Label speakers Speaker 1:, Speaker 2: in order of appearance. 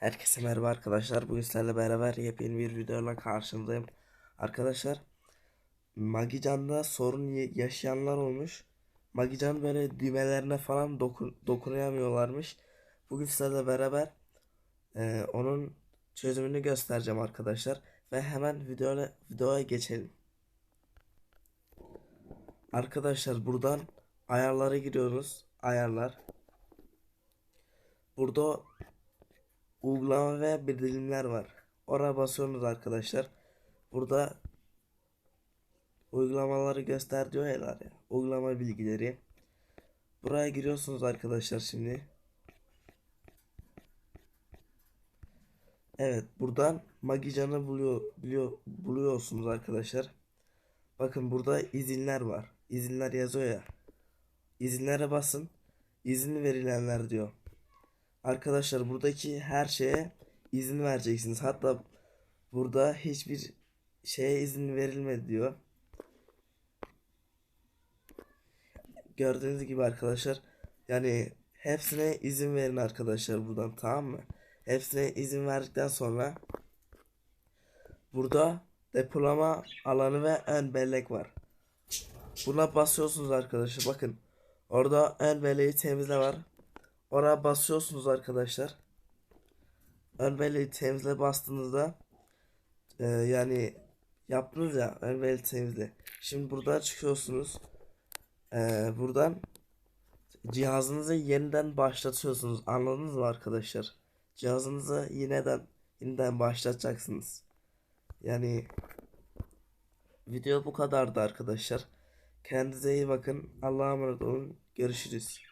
Speaker 1: Herkese merhaba arkadaşlar. Bugün sizlerle beraber yepyeni bir videoyla karşınızdayım. Arkadaşlar Magican'da sorun yaşayanlar olmuş. Magican böyle düğmelerine falan dokun dokunamıyorlarmış. Bugün sizlerle beraber e, onun çözümünü göstereceğim arkadaşlar. Ve hemen videoya, videoya geçelim. Arkadaşlar buradan ayarlara giriyoruz. Ayarlar. Burada uygulama ve bildirimler var. Oraya basıyorsunuz arkadaşlar. Burada uygulamaları göster diyorlar ya. Uygulama bilgileri. Buraya giriyorsunuz arkadaşlar şimdi. Evet, buradan Magican'ı buluyor, biliyor, buluyorsunuz arkadaşlar. Bakın burada izinler var. İzinler yazıyor ya. İzinlere basın. İzin verilenler diyor. Arkadaşlar buradaki her şeye izin vereceksiniz. Hatta burada hiçbir şeye izin verilmedi diyor. Gördüğünüz gibi arkadaşlar yani hepsine izin verin arkadaşlar buradan tamam mı? Hepsine izin verdikten sonra burada depolama alanı ve ön bellek var. Buna basıyorsunuz arkadaşlar bakın. Orada ön belleği temizle var. Oraya basıyorsunuz arkadaşlar. Belleği temizle bastığınızda e, yani yaptınız ya belleği temizle. Şimdi buradan çıkıyorsunuz. E, buradan cihazınızı yeniden başlatıyorsunuz. Anladınız mı arkadaşlar? Cihazınızı yeniden yeniden başlatacaksınız. Yani video bu kadardı arkadaşlar. Kendinize iyi bakın. Allah'a emanet olun. Görüşürüz.